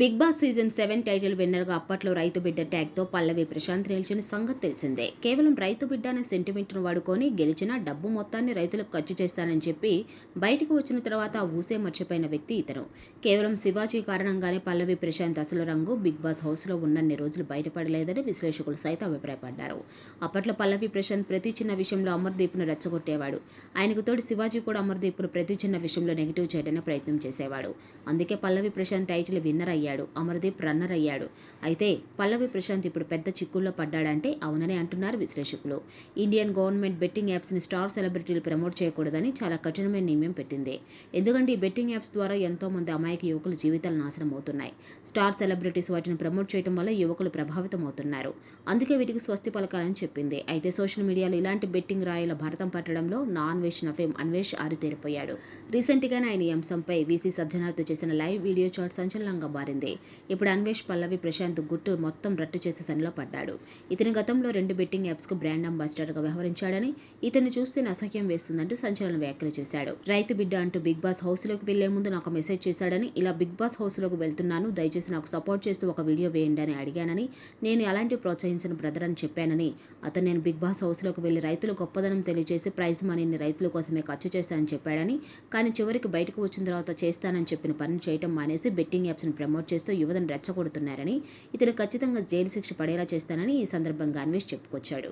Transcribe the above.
Big boss season seven title విన్నర్గా అప్పట్లో రైతు బిడ్డ ట్యాగ్తో పల్లవి ప్రశాంత్ నిలిచిన సంగతి తెలిసిందే. కేవలం రైతు బిడ్డ అనే సెంటిమెంట్ను వాడుకొని గెలిచిన డబ్బు మొత్తాన్ని రైతులకు ఖర్చు చేస్తానని చెప్పి బయటకు వచ్చిన తర్వాత ఆ ఊసే మర్చిపోయిన వ్యక్తి ఇతను. కేవలం శివాజీ కారణంగానే పల్లవి ప్రశాంత్ అసలు రంగు బిగ్ బాస్ హౌస్లో ఉన్నన్ని రోజులు బయటపడలేదని విశ్లేషకులు సైతం అభిప్రాయపడ్డారు. అప్పట్లో పల్లవి ప్రశాంత్ ప్రతి చిన్న విషయంలో అమర్దీప్ను రెచ్చగొట్టేవాడు. ఆయనకు తోడు శివాజీ కూడా అమర్దీప్ను ప్రతి చిన్న విషయంలో నెగిటివ్ చేయడానికి ప్రయత్నం చేసేవాడు. అందుకే పల్లవి ప్రశాంత్ టైటిల్ విన్నర్ అయ్యాడు. అమర్దీప్ రన్నర్ అయ్యాడు. అయితే పల్లవి ప్రశాంత్ ఇప్పుడు పెద్ద చిక్కుల్లో పడ్డాడంటే అవునని అంటున్నారు విశ్లేషకులు. ఇండియన్ గవర్నమెంట్ బెట్టింగ్ యాప్స్ని స్టార్ సెలబ్రిటీలు ప్రమోట్ చేయకూడదని చాలా కఠినమైన నియమం పెట్టింది. ఎందుకంటే ఈ బెట్టింగ్ యాప్స్ ద్వారా ఎంతో మంది అమాయక యువకుల జీవితాలు నాశనం అవుతున్నాయి. స్టార్ సెలబ్రిటీస్ వాటిని ప్రమోట్ చేయడం వల్ల యువకులు ప్రభావితం అవుతున్నారు. అందుకే వీటికి స్వస్తి పలకాలని చెప్పింది. అయితే సోషల్ మీడియాలో ఇలాంటి బెట్టింగ్ రాయల భారతం పట్టడంలో నాన్ వేష్ నఫేమ్ అన్వేష్ ఆరితేరిపోయాడు. రీసెంట్గానే ఆయన ఈ అంశంపై వీసీ సజ్జనార్తో చేసిన లైవ్ వీడియో చాట్ సంచలనంగా మారింది. ఇప్పుడు అన్వేష్ పల్లవి ప్రశాంత్ గుట్టు మొత్తం రట్టు చేసే సనిలో పడ్డాడు. ఇతని గతంలో రెండు బెట్టింగ్ యాప్స్కు బ్రాండ్ అంబాసిడర్గా వ్యవహరించాడని ఇతన్ని చూస్తే అసహ్యం వేస్తుందంటూ సంచలన వ్యాఖ్యలు చేశాడు. రైతు బిడ్డ అంటూ బిగ్ బాస్ హౌస్లోకి వెళ్ళే ముందు నాకు మెసేజ్ చేశాడని ఇలా బిగ్ బాస్ హౌస్లోకి వెళ్తున్నాను దయచేసి నాకు సపోర్ట్ చేస్తూ ఒక వీడియో వేయండి అని అడిగానని నేను అలాంటి ప్రోత్సహించిన బ్రదర్ అని చెప్పానని. అతను నేను బిగ్ బాస్ హౌస్లోకి వెళ్ళి రైతులు గొప్పదనం తెలియజేసి ప్రైజ్ మనీని రైతుల కోసమే ఖర్చు చేస్తానని చెప్పాడని కానీ చివరికి బయటకు వచ్చిన తర్వాత చేస్తానని చెప్పిన పని చేయటం మానేసి బెట్టింగ్ యాప్స్ని ప్రమోట్ చేస్తూ యువతను రెచ్చగొడుతున్నారని ఇతను ఖచ్చితంగా జైలు శిక్ష పడేలా చేస్తానని ఈ సందర్భంగా అన్వేష్ చెప్పుకొచ్చాడు.